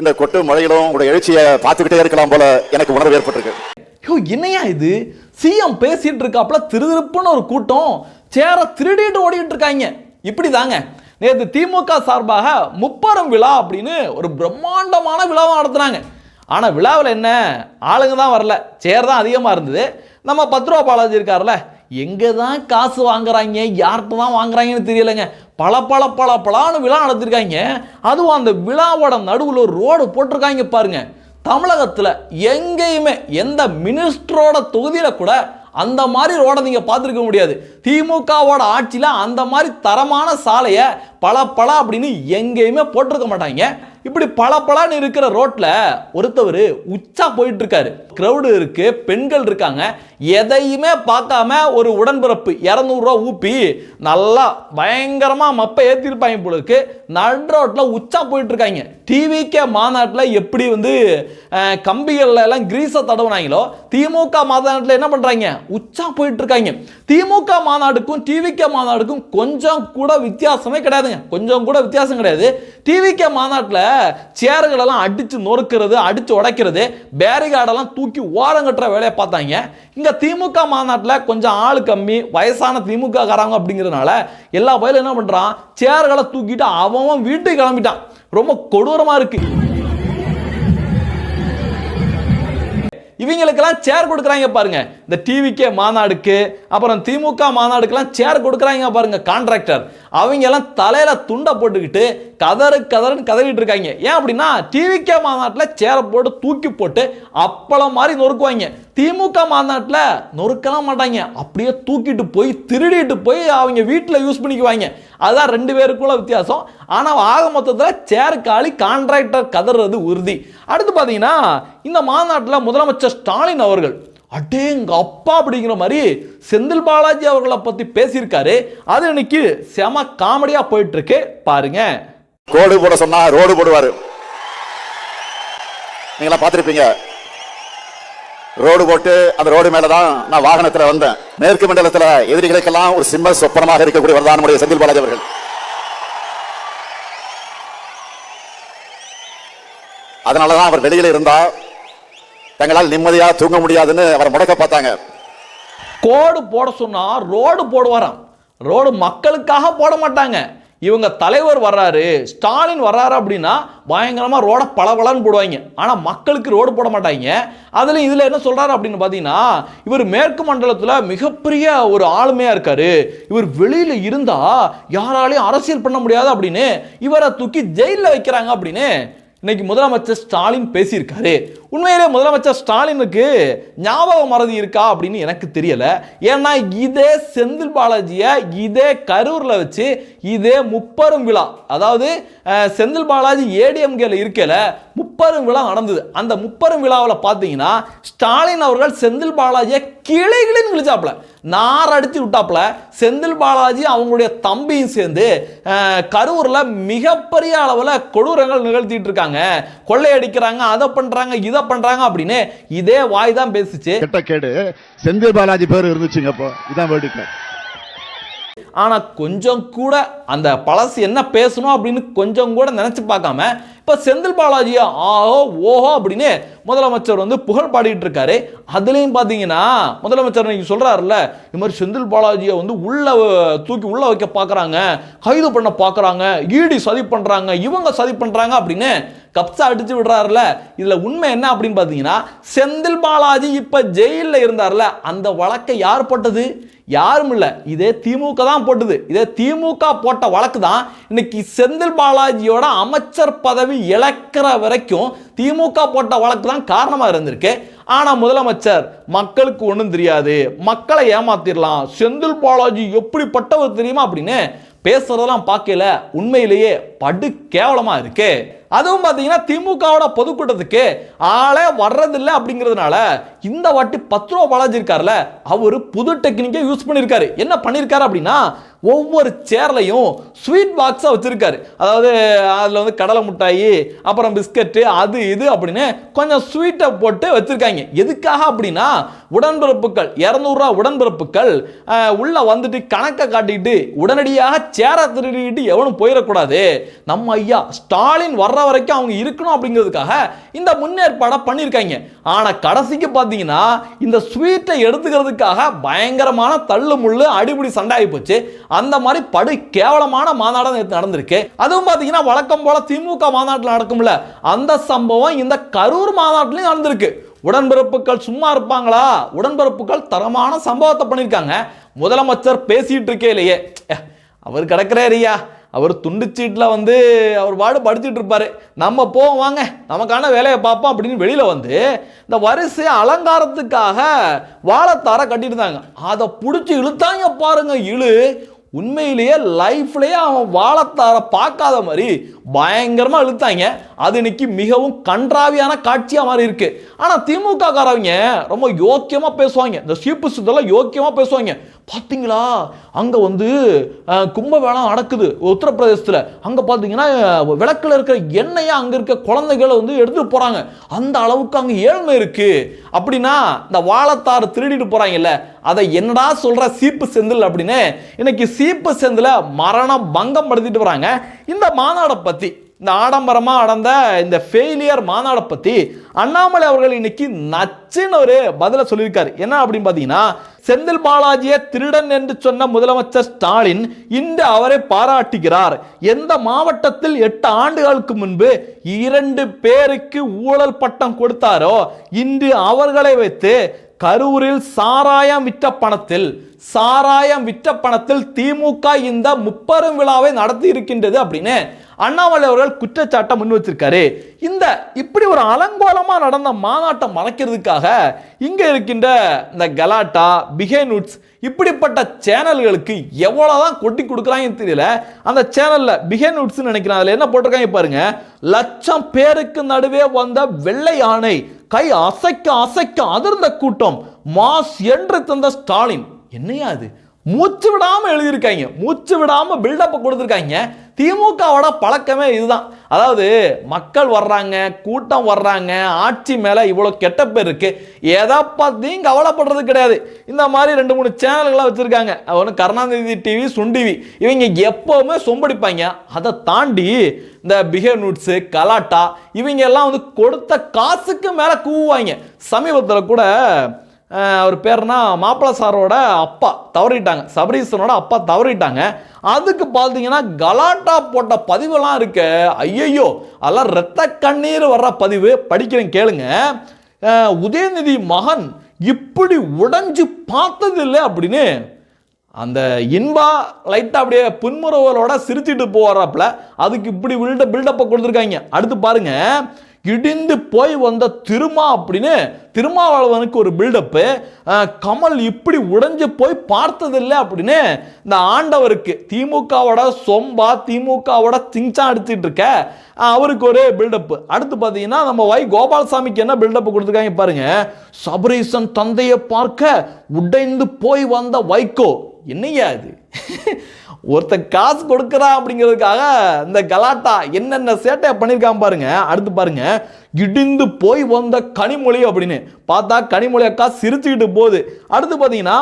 இந்த கொட்டு மழையிலும் உங்களுடைய எழுச்சியை பார்த்துக்கிட்டே இருக்கலாம் போல எனக்கு உணர்வு ஏற்பட்டிருக்கு. ஐயோ என்னையா இது? சிஎம் பேசிட்டு இருக்காப்புல திருதிருப்புன்னு ஒரு கூட்டம். சேர திருடிட்டு ஓடிட்டு இருக்காங்க. இப்படி தாங்க. நேற்று திமுக சார்பாக முப்பெரும் விழா அப்படின்னு ஒரு பிரம்மாண்டமான விழாவை நடத்துனாங்க. ஆனால் விழாவில் என்ன? ஆளுங்க தான் வரல. சேர் தான் அதிகமாக இருந்தது. நம்ம பத்து ரூபா பாலாஜி இருக்கார்ல எங்கே தான் காசு வாங்குறாங்க யார்கிட்ட தான் வாங்குறாங்கன்னு தெரியலைங்க. பல பல பல பலான்னு விழா நடத்திருக்காங்க. அதுவும் அந்த விழாவோட நடுவில் ஒரு ரோடு போட்டிருக்காங்க பாருங்க. தமிழகத்தில் எங்கேயுமே எந்த மினிஸ்டரோட தொகுதியில் கூட அந்த மாதிரி ரோடை நீங்கள் பார்த்துருக்க முடியாது. திமுகவோட ஆட்சியில் அந்த மாதிரி தரமான சாலையை பல பல அப்படின்னு எங்கேயுமே போட்டிருக்க மாட்டாங்க. இப்படி பல பலான்னு இருக்கிற ரோட்டில் ஒருத்தவர் உச்சா போயிட்டு இருக்காரு க்ரௌடு இருக்கு பெண்கள் இருக்காங்க. எதையுமே பார்க்காம ஒரு உடன்பிறப்பு இரநூறுவா ஊப்பி நல்லா பயங்கரமாக மப்பை ஏற்றிருப்பாங்க போல இருக்கு. நடு ரோட்டில் உச்சா போயிட்டு இருக்காங்க டிவிகே மாநாட்டில் எப்படி வந்து கம்பிகள்ல எல்லாம் கிரீஸை தடவுனாங்களோ திமுக மாநாட்டில் என்ன பண்ணுறாங்க உச்சா போயிட்டு இருக்காங்க திமுக மாநாடுக்கும் டிவிகே மாநாடுக்கும் கொஞ்சம் கூட வித்தியாசமே கிடையாதுங்க. கொஞ்சம் கூட வித்தியாசம் கிடையாது. டிவிகே மாநாட்டில் சேர்களெல்லாம் அடித்து நொறுக்கிறது அடித்து உடைக்கிறது பேரிகார்டெல்லாம் தூக்கி ஓரம் கட்டுற வேலையை பார்த்தாங்க. இங்கே திமுக மாநாட்டில் கொஞ்சம் ஆள் கம்மி வயசான திமுக காரங்க அப்படிங்கிறதுனால எல்லா பயிலும் என்ன பண்ணுறான் சேர்களை தூக்கிட்டு அவன் வீட்டுக்கு கிளம்பிட்டான். ரொம்ப கொடூரமாக இருக்கு. இவங்களுக்கெல்லாம் சேர் கொடுக்குறாங்க பாருங்க. இந்த டிவிக்கே மாநாடுக்கு அப்புறம் திமுக மாநாடுக்கெல்லாம் சேர் கொடுக்குறாங்க பாருங்க கான்ட்ராக்டர் அவங்க எல்லாம் தலையில் துண்டை போட்டுக்கிட்டு கதறு கதறுன்னு கதறிட்டு இருக்காங்க. ஏன் அப்படின்னா டிவிகே மாநாட்டில் சேரை போட்டு தூக்கி போட்டு அப்பளம் மாதிரி நொறுக்குவாங்க. திமுக மாநாட்டில் நொறுக்கலாம் மாட்டாங்க. அப்படியே தூக்கிட்டு போய் திருடிட்டு போய் அவங்க வீட்டில் யூஸ் பண்ணிக்குவாங்க. அதுதான் ரெண்டு பேருக்குள்ள வித்தியாசம். ஆனால் ஆக மொத்தத்தில் சேர் காலி கான்ட்ராக்டர் கதறது உறுதி. அடுத்து பார்த்தீங்கன்னா இந்த மாநாட்டில் முதலமைச்சர் ஸ்டாலின் அவர்கள் அடேங்க அப்பா அப்படிங்கிற மாதிரி செந்தில் பாலாஜி அவர்களை பற்றி பேசியிருக்காரு. அது இன்னைக்கு செம காமெடியாக போயிட்டுருக்கு. பாருங்க. கோடு போட சொன்னா ரோடு போடுவார். நீங்களாம் பார்த்துருப்பீங்க. ரோடு போட்டு அந்த ரோடு மேலதான் நான் வாகனத்தில் வந்தேன். மேற்கு மண்டலத்தில் எதிரிகளுக்கெல்லாம் ஒரு சிம்ம சொப்பனமாக இருக்கக்கூடியவர் தான் செந்தில் பாலாஜி அவர்கள். அதனாலதான் அவர் வெளியில் இருந்தால் தங்களால் நிம்மதியாக தூங்க முடியாதுன்னு அவரை முடக்க பார்த்தாங்க. கோடு போட சொன்னா ரோடு போடுவாராம். ரோடு மக்களுக்காக போட மாட்டாங்க. இவங்க தலைவர் வர்றாரு ஸ்டாலின் வர்றாரு அப்படின்னா பயங்கரமாக ரோட பளபளன்னு போடுவாங்க. ஆனால் மக்களுக்கு ரோடு போட மாட்டாங்க. அதில் இதில் என்ன சொல்கிறாரு அப்படின்னு பார்த்தீங்கன்னா இவர் மேற்கு மண்டலத்தில் மிகப்பெரிய ஒரு ஆளுமையாக இருக்கார். இவர் வெளியில் இருந்தால் யாராலையும் அரசியல் பண்ண முடியாது அப்படின்னு இவரை தூக்கி ஜெயிலில் வைக்கிறாங்க அப்படின்னு இன்னைக்கு முதலமைச்சர் ஸ்டாலின் பேசியிருக்காரு. உண்மையிலே முதலமைச்சர் ஸ்டாலினுக்கு ஞாபக மறதி இருக்கா அப்படின்னு எனக்கு தெரியல. ஏன்னா இதே செந்தில் பாலாஜியை இதே கரூரில் வச்சு இதே முப்பெரும் விழா அதாவது செந்தில் பாலாஜி ஏடிஎம்கேல இருக்கல முப்பெரும் விழா நடந்தது. அந்த முப்பெரும் விழாவில் பார்த்தீங்கன்னா ஸ்டாலின் அவர்கள் செந்தில் பாலாஜியை கிளைகளின் விழிச்சாப்புல நார் அடித்து விட்டாப்புல. செந்தில் பாலாஜி அவங்களுடைய தம்பியும் சேர்ந்து கரூரில் மிகப்பெரிய அளவில் கொடூரங்கள் நிகழ்த்திட்டு இருக்காங்க. கொள்ளையடிக்கிறாங்க அதை பண்ணுறாங்க இதை பண்றாங்க அப்படின்னு இதே வாய் தான் பேசிச்சு. கெட்ட கேடு. செந்தில் பாலாஜி பேர் இருந்துச்சுங்க அப்போ. இதான் வேடிக்கை ஆனா கொஞ்சம் கூட அந்த பழசு என்ன பேசணும் அப்படின்னு கொஞ்சம் கூட நினைச்சு பார்க்காம இப்ப செந்தில் பாலாஜியா ஆஹோ ஓஹோ அப்படின்னு முதலமைச்சர் வந்து புகழ் பாடிட்டு இருக்காரு அதுலேயும் பார்த்தீங்கன்னா முதலமைச்சர் இன்னைக்கு சொல்றாருல்ல இது மாதிரி செந்தில் பாலாஜியை வந்து உள்ள தூக்கி உள்ள வைக்க பார்க்குறாங்க கைது பண்ண பார்க்குறாங்க ஈடி சதி பண்றாங்க இவங்க சதி பண்றாங்க அப்படின்னு கப்சா அடிச்சு விடுறாருல இதுல உண்மை என்ன அப்படின்னு பார்த்தீங்கன்னா செந்தில் பாலாஜி இப்ப ஜெயிலில் இருந்தார்ல அந்த வழக்கை யார் போட்டது? யாரும் இல்லை. இதே திமுக தான் போட்டது. இதே திமுக போட்ட வழக்கு தான் இன்னைக்கு செந்தில் பாலாஜியோட அமைச்சர் பதவி இழக்கிற வரைக்கும் திமுக போட்ட வழக்கு தான் காரணமா இருந்திருக்கு. ஆனா முதலமைச்சர் மக்களுக்கு ஒன்றும் தெரியாது. மக்களை ஏமாத்திடலாம் செந்தில் பாலாஜி எப்படிப்பட்டவர் தெரியுமா அப்படின்னு பேசுறதெல்லாம் பார்க்கல உண்மையிலேயே படு கேவலமா இருக்கு. அதுவும் பார்த்தீங்கன்னா திமுகவோட பொதுக்கூட்டத்துக்கு ஆளே வர்றதில்லை அப்படிங்கிறதுனால இந்த வாட்டி பத்து ரூபா பாலாஜி இருக்கார்ல அவர் புது டெக்னிக்கை யூஸ் பண்ணியிருக்காரு. என்ன பண்ணியிருக்காரு அப்படின்னா ஒவ்வொரு சேர்லையும் ஸ்வீட் பாக்ஸாக வச்சிருக்காரு. அதாவது அதில் வந்து கடலை மிட்டாயி அப்புறம் பிஸ்கட்டு அது இது அப்படின்னு கொஞ்சம் ஸ்வீட்டை போட்டு வச்சிருக்காங்க. எதுக்காக அப்படின்னா உடன்பிறப்புகள் இரநூறுவா உடன்பிறப்புகள் உள்ளே உள்ள வந்துட்டு கணக்கை காட்டிட்டு உடனடியாக சேரை திருடிட்டு எவனும் போயிடக்கூடாது. நம்ம ஐயா ஸ்டாலின் வர்ற வர்ற வரைக்கும் அவங்க இருக்கணும் அப்படிங்கிறதுக்காக இந்த முன்னேற்பாடை பண்ணியிருக்காங்க. ஆனால் கடைசிக்கு பார்த்தீங்கன்னா இந்த ஸ்வீட்டை எடுத்துக்கிறதுக்காக பயங்கரமான தள்ளு முள்ளு அடிபடி சண்டை போச்சு. அந்த மாதிரி படு கேவலமான மாநாடு நடந்திருக்கு. அதுவும் பார்த்தீங்கன்னா வழக்கம் போல திமுக மாநாட்டில் நடக்கும்ல அந்த சம்பவம் இந்த கரூர் மாநாட்டிலையும் நடந்திருக்கு. உடன்பிறப்புகள் சும்மா இருப்பாங்களா? உடன்பிறப்புகள் தரமான சம்பவத்தை பண்ணியிருக்காங்க. முதலமைச்சர் பேசிட்டு இருக்கே இல்லையே அவர் கிடக்கிறாரியா அவர் துண்டுச்சீட்டில் வந்து அவர் பாடு படுத்திட்டு இருப்பார். நம்ம போவோம் வாங்க. நமக்கான வேலையை பார்ப்போம் அப்படின்னு வெளியில் வந்து இந்த வரிசை அலங்காரத்துக்காக வாழைத்தார கட்டியிருந்தாங்க. அதை பிடிச்சி இழுத்தாங்க பாருங்க இழு. உண்மையிலேயே லைஃப்லேயே அவன் வாழத்தார பார்க்காத மாதிரி பயங்கரமாக இழுத்தாங்க. அது இன்னைக்கு மிகவும் கன்றாவியான காட்சியாக மாதிரி இருக்கு ஆனால் திமுக காரவங்க ரொம்ப யோக்கியமாக பேசுவாங்க. இந்த சீப்பு சுத்தெல்லாம் யோக்கியமாக பேசுவாங்க. பார்த்தீங்களா அங்கே வந்து கும்பமேளம் நடக்குது உத்தரப்பிரதேசத்தில். அங்கே பார்த்தீங்கன்னா விளக்கில் இருக்கிற எண்ணெயை அங்கே இருக்க குழந்தைகளை வந்து எடுத்துகிட்டு போகிறாங்க அந்த அளவுக்கு அங்கே ஏழ்மை இருக்குது அப்படின்னா இந்த வாழத்தாறு திருடிட்டு போகிறாங்கல்ல அதை என்னடா சொல்கிற சீப்பு செந்தில் அப்படின்னு இன்னைக்கு சீப்பு செந்தில் மரணம் பங்கம் படுத்திட்டு வராங்க. இந்த மாநாடை பற்றி இந்த ஆடம்பரமாக நடந்த இந்த ஃபெயிலியர் மாநாடை பற்றி அண்ணாமலை அவர்கள் இன்னைக்கு நச்சுன்னு ஒரு பதிலை சொல்லியிருக்காரு. என்ன அப்படின்னு பார்த்தீங்கன்னா செந்தில் பாலாஜியை திருடன் என்று சொன்ன முதலமைச்சர் ஸ்டாலின் இன்று அவரை பாராட்டுகிறார். எந்த மாவட்டத்தில் எட்டு ஆண்டுகளுக்கு முன்பு இரண்டு பேருக்கு ஊழல் பட்டம் கொடுத்தாரோ இன்று அவர்களை வைத்து கரூரில் சாராயம் விற்ற பணத்தில் சாராயம் விற்ற பணத்தில் திமுக இந்த முப்பெரும் விழாவை நடத்தி இருக்கின்றது அப்படின்னு அண்ணாமலை அவர்கள் குற்றச்சாட்டை முன் வச்சிருக்காரு. இந்த இப்படி ஒரு அலங்கோலமாக நடந்த மாநாட்டை மறைக்கிறதுக்காக இங்கே இருக்கின்ற இந்த கலாட்டா பிஹேனுட்ஸ் இப்படிப்பட்ட சேனல்களுக்கு எவ்வளோதான் கொட்டி கொடுக்குறாங்கன்னு தெரியல. அந்த சேனலில் பிஹேனுட்ஸ் நினைக்கிறேன். அதில் என்ன போட்டிருக்காங்க பாருங்க. லட்சம் பேருக்கு நடுவே வந்த வெள்ளை யானை கை அசைக்க அசைக்க அதிர்ந்த கூட்டம். மாஸ் என்று தந்த ஸ்டாலின். என்னையா அது? மூச்சு விடாமல் எழுதியிருக்காங்க. மூச்சு விடாமல் பில்டப்பை கொடுத்துருக்காங்க. திமுகவோட பழக்கமே இதுதான். அதாவது மக்கள் வர்றாங்க கூட்டம் வர்றாங்க ஆட்சி மேலே இவ்வளோ கெட்ட பேர் இருக்கு. எதை பார்த்தையும் கவலைப்படுறது கிடையாது. இந்த மாதிரி ரெண்டு மூணு சேனல்களாக வச்சுருக்காங்க. ஒன்று கருணாநிதி டிவி சுன் டிவி இவங்க எப்போவுமே சொம்படிப்பாங்க. அதை தாண்டி இந்த பிஹேவ் நூட்ஸு கலாட்டா இவங்க எல்லாம் வந்து கொடுத்த காசுக்கு மேலே கூவுவாங்க. சமீபத்தில் கூட அவர் பேர்னா மாப்பிள சாரோட அப்பா தவறிட்டாங்க. சபரீசனோட அப்பா தவறிட்டாங்க. அதுக்கு பார்த்தீங்கன்னா கலாட்டா போட்ட பதிவெல்லாம் இருக்கு. ஐயையோ அதெல்லாம் ரத்த கண்ணீர் வர்ற பதிவு. படிக்கிறேன் கேளுங்க. உதயநிதி மகன் இப்படி உடைஞ்சு பார்த்ததில்லை அப்படின்னு அந்த இன்பா லைட்டாக அப்படியே புன்முறுவலோட சிரிச்சிட்டு போகிறாப்புல அதுக்கு இப்படி பில்ட பில்டப்பை கொடுத்துருக்காங்க. அடுத்து பாருங்கள் இடிந்து போய் வந்த திருமா அப்படின்னு திருமாவளவனுக்கு ஒரு பில்டப்பு கமல் இப்படி உடைஞ்சு போய் பார்த்ததில்லை அப்படின்னு இந்த ஆண்டவருக்கு திமுகவோட சொம்பா திமுகவோட திங்சா அடிச்சிட்டு இருக்க அவருக்கு ஒரு பில்டப்பு அடுத்து பார்த்தீங்கன்னா நம்ம வை கோபாலசாமிக்கு என்ன பில்டப் கொடுத்துருக்காங்க பாருங்க. சபரீசன் தந்தையை பார்க்க உடைந்து போய் வந்த வைகோ என்னையா அது ஒருத்தன் காசு கொடுக்குறா அப்படிங்கிறதுக்காக இந்த கலாட்டா என்னென்ன சேட்டையை பண்ணியிருக்கான் பாருங்க அடுத்து பாருங்க. இடிந்து போய் வந்த கனிமொழி அப்படின்னு. பார்த்தா கனிமொழி அக்கா சிரிச்சுக்கிட்டு போகுது. அடுத்து பார்த்தீங்கன்னா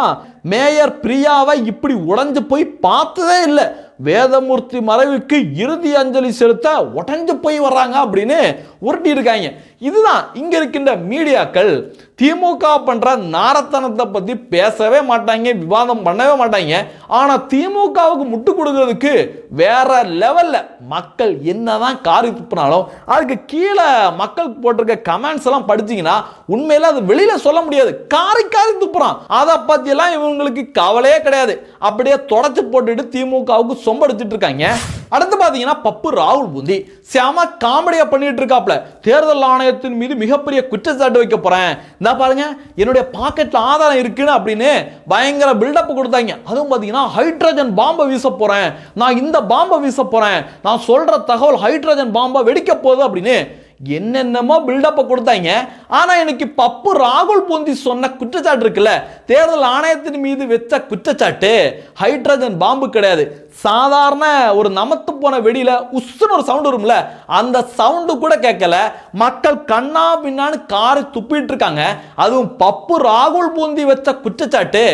மேயர் பிரியாவை இப்படி உடஞ்சு போய் பார்த்ததே இல்லை. வேதமூர்த்தி மறைவுக்கு இறுதி அஞ்சலி செலுத்த உடஞ்சு போய் வர்றாங்க அப்படின்னு உருட்டி இருக்காங்க இதுதான் இங்கே இருக்கின்ற மீடியாக்கள். திமுக பண்ணுற நாரத்தனத்தை பற்றி பேசவே மாட்டாங்க விவாதம் பண்ணவே மாட்டாங்க. ஆனால் திமுகவுக்கு முட்டு கொடுக்கறதுக்கு வேற லெவலில் மக்கள் என்னதான் காரி துப்புனாலும் அதுக்கு கீழே மக்கள் போட்டிருக்க கமெண்ட்ஸ் எல்லாம் படிச்சிங்கன்னா உண்மையில் அது வெளியில் சொல்ல முடியாது. காரி காரி துப்புறான். அதை பற்றியெல்லாம் இவங்களுக்கு கவலையே கிடையாது. அப்படியே தொடச்சி போட்டுட்டு திமுகவுக்கு சொம்படிச்சிட்டு இருக்காங்க. அடுத்து பார்த்தீங்கன்னா பப்பு ராகுல் பூந்தி. செம காமெடியாக பண்ணிட்டு இருக்காப்ல. தேர்தல் ஆணையத்தின் மீது மிகப்பெரிய குற்றச்சாட்டு வைக்க போறேன். இந்த பாருங்க என்னுடைய பாக்கெட்ல ஆதாரம் இருக்குன்னு அப்படின்னு பயங்கர பில்டப் கொடுத்தாங்க. அதுவும் பார்த்தீங்கன்னா ஹைட்ரஜன் பாம்பை வீச போறேன். நான் இந்த பாம்பை வீச போறேன். நான் சொல்ற தகவல் ஹைட்ரஜன் பாம்பை வெடிக்க போகுது அப்படின்னு என்னென்னமோ பில்டப்பை கொடுத்தாங்க. ஆனா எனக்கு பப்பு ராகுல் பூந்தி சொன்ன குற்றச்சாட்டு இருக்குல்ல. தேர்தல் ஆணையத்தின் மீது வச்ச குற்றச்சாட்டு ஹைட்ரஜன் பாம்பு கிடையாது. சாதாரண ஒரு நமத்து போன வெடியில உஸ்ஸுன்னு ஒரு சவுண்ட் வரும்ல அந்த சவுண்டு கூட கேட்கல. மக்கள் கண்ணா பின்னான்னு காரை துப்பிட்டு இருக்காங்க. அதுவும் பப்பு ராகுல் பூந்தி வச்ச குற்றச்சாட்டு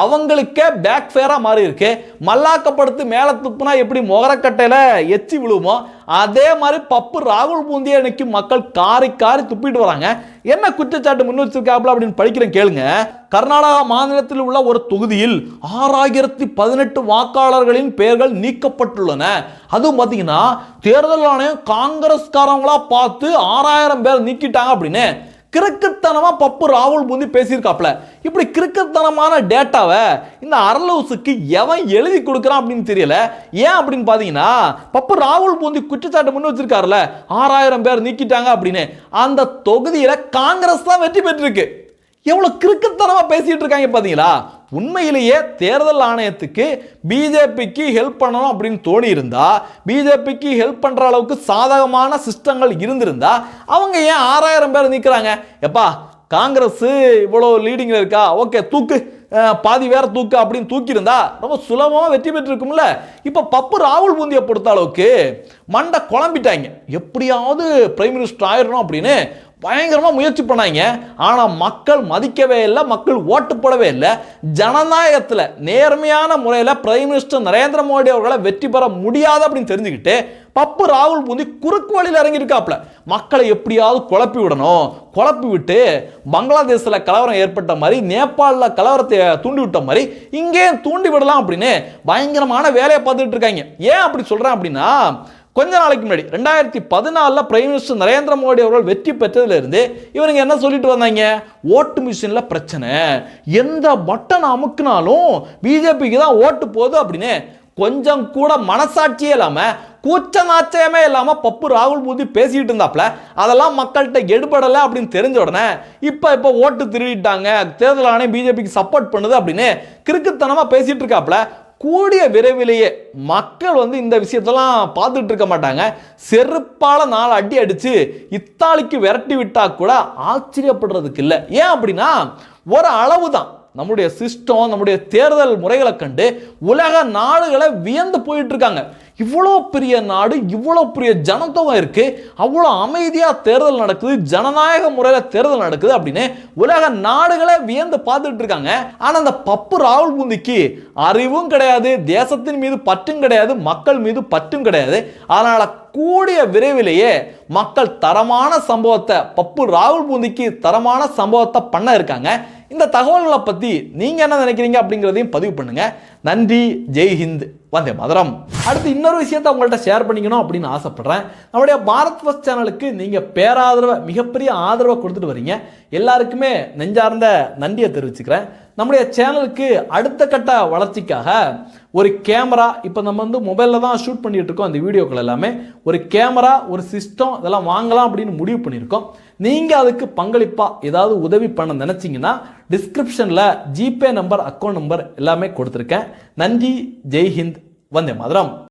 அவங்களுக்கே பேக் ஃபேரா மாறி இருக்கு. மல்லாக்கப்படுத்து மேல துப்புனா எப்படி முகரக்கட்டையில எச்சி விழுமோ அதே மாதிரி பப்பு ராகுல் பூந்தியை இன்னைக்கு மக்கள் காரி காரி துப்பிட்டு வராங்க. என்ன குற்றச்சாட்டு முன் வச்சிருக்காப்ல அப்படின்னு படிக்கிறேன் கேளுங்க. கர்நாடகா மாநிலத்தில் உள்ள ஒரு தொகுதியில் ஆறாயிரத்தி பதினெட்டு வாக்காளர்களின் பெயர்கள் நீக்கப்பட்டுள்ளன. அதுவும் பார்த்தீங்கன்னா தேர்தல் ஆணையம் காங்கிரஸ்காரங்களா பார்த்து ஆறாயிரம் பேர் நீக்கிட்டாங்க அப்படின்னு. கிறுக்குத்தனமாக பப்பு ராகுல் பூந்தி பேசியிருக்காப்ல இப்படி கிறுக்குத்தனமான டேட்டாவை இந்த அரலவுஸுக்கு எவன் எழுதி கொடுக்குறான் அப்படின்னு தெரியல. ஏன் அப்படின்னு பார்த்தீங்கன்னா பப்பு ராகுல் பூந்தி குற்றச்சாட்டு முன் வச்சிருக்காருல. ஆறாயிரம் பேர் நீக்கிட்டாங்க அப்படின்னு. அந்த தொகுதியில் காங்கிரஸ் தான் வெற்றி பெற்றிருக்கு. எவ்வளோ கிறுக்குத்தனமாக பேசிகிட்டு இருக்காங்க பார்த்தீங்களா உண்மையிலேயே தேர்தல் ஆணையத்துக்கு பிஜேபிக்கு ஹெல்ப் பண்ணணும் அப்படின்னு தோணி இருந்தால் பிஜேபிக்கு ஹெல்ப் பண்ணுற அளவுக்கு சாதகமான சிஸ்டங்கள் இருந்திருந்தா அவங்க ஏன் ஆறாயிரம் பேர் நிற்கிறாங்க எப்பா காங்கிரஸ் இவ்வளோ லீடிங்கில் இருக்கா? ஓகே தூக்கு. பாதி வேற தூக்கு அப்படின்னு தூக்கியிருந்தா ரொம்ப சுலபமாக வெற்றி பெற்றிருக்கும்ல. இப்போ பப்பு ராகுல் பூந்தியை பொறுத்த அளவுக்கு மண்டை குழம்பிட்டாங்க. எப்படியாவது பிரைம் மினிஸ்டர் ஆயிடணும் அப்படின்னு பயங்கரமாக முயற்சி பண்ணாங்க ஆனால் மக்கள் மதிக்கவே இல்லை மக்கள் ஓட்டு போடவே இல்லை. ஜனநாயகத்தில் நேர்மையான முறையில் பிரைம் மினிஸ்டர் நரேந்திர மோடி அவர்களை வெற்றி பெற முடியாது அப்படின்னு தெரிஞ்சுக்கிட்டு பப்பு ராகுல் பூந்தி குறுக்கு வழியில் இறங்கியிருக்காப்புல. மக்களை எப்படியாவது குழப்பி விடணும். குழப்பி விட்டு பங்களாதேஷில் கலவரம் ஏற்பட்ட மாதிரி நேபாளில் கலவரத்தை தூண்டி விட்ட மாதிரி இங்கேயும் தூண்டி விடலாம் அப்படின்னு பயங்கரமான வேலையை பார்த்துட்டு இருக்காங்க. ஏன் அப்படி சொல்கிறேன் அப்படின்னா கொஞ்ச நாளைக்கு முன்னாடி ரெண்டாயிரத்தி பதினாலில் பிரைம் மினிஸ்டர் நரேந்திர மோடி அவர்கள் வெற்றி பெற்றதிலிருந்து இவனுங்க என்ன சொல்லிட்டு வந்தாங்க? ஓட்டு மிஷினில் பிரச்சனை. எந்த பட்டன் அமுக்குனாலும் பிஜேபிக்கு தான் ஓட்டு போகுது அப்படின்னு கொஞ்சம் கூட மனசாட்சியே இல்லாமல் கூச்ச நாச்சயமே இல்லாமல் பப்பு ராகுல் பூந்தி பேசிக்கிட்டு இருந்தாப்ல. அதெல்லாம் மக்கள்கிட்ட எடுபடலை அப்படின்னு தெரிஞ்ச உடனே இப்போ இப்போ ஓட்டு திருடிட்டாங்க. தேர்தல் ஆணையம் பிஜேபிக்கு சப்போர்ட் பண்ணுது அப்படின்னு கிறுக்குத்தனமாக பேசிகிட்டு இருக்காப்ல. கூடிய விரைவிலேயே மக்கள் வந்து இந்த விஷயத்தெல்லாம் பார்த்துட்டு இருக்க மாட்டாங்க. செருப்பால நாலு அடி அடிச்சு இத்தாலிக்கு விரட்டி விட்டா கூட ஆச்சரியப்படுறதுக்கு இல்லை. ஏன் அப்படின்னா ஒரு அளவு தான் நம்முடைய சிஸ்டம் நம்முடைய தேர்தல் முறைகளை கண்டு உலக நாடுகளை வியந்து போயிட்டு இருக்காங்க இவ்வளோ பெரிய நாடு இவ்வளோ பெரிய ஜனத்தொகை இருக்கு அவ்வளோ அமைதியாக தேர்தல் நடக்குது ஜனநாயக முறையில் தேர்தல் நடக்குது அப்படின்னு உலக நாடுகளை வியந்து பார்த்துட்டு இருக்காங்க. ஆனால் அந்த பப்பு ராகுல் பூந்திக்கு அறிவும் கிடையாது தேசத்தின் மீது பற்றும் கிடையாது மக்கள் மீது பற்றும் கிடையாது. அதனால் கூடிய விரைவிலேயே மக்கள் தரமான சம்பவத்தை பப்பு ராகுல் பூந்திக்கு தரமான சம்பவத்தை பண்ண இருக்காங்க. இந்த தகவல்களை பற்றி நீங்கள் என்ன நினைக்கிறீங்க அப்படிங்கிறதையும் பதிவு பண்ணுங்க. நன்றி ஜெய் ஹிந்த் வந்தே மதுரம். அடுத்து இன்னொரு விஷயத்தை உங்கள்கிட்ட ஷேர் பண்ணிக்கணும் அப்படின்னு ஆசைப்பட்றேன். நம்முடைய பாரத் ஃபஸ்ட் சேனலுக்கு நீங்கள் பேராதரவை மிகப்பெரிய ஆதரவை கொடுத்துட்டு வரீங்க. எல்லாருக்குமே நெஞ்சார்ந்த நன்றியை தெரிவிச்சுக்கிறேன். நம்முடைய சேனலுக்கு அடுத்த கட்ட வளர்ச்சிக்காக ஒரு கேமரா இப்போ நம்ம வந்து மொபைலில் தான் ஷூட் பண்ணிகிட்டு இருக்கோம் அந்த வீடியோக்கள் எல்லாமே. ஒரு கேமரா ஒரு சிஸ்டம் இதெல்லாம் வாங்கலாம் அப்படின்னு முடிவு பண்ணியிருக்கோம். நீங்கள் அதுக்கு பங்களிப்பாக ஏதாவது உதவி பண்ண நினச்சிங்கன்னா டிஸ்கிரிப்ஷனில் ஜிபே நம்பர் அக்கௌண்ட் நம்பர் எல்லாமே கொடுத்துருக்கேன். நன்றி ஜெய்ஹிந்த் வந்தே மதுரம்.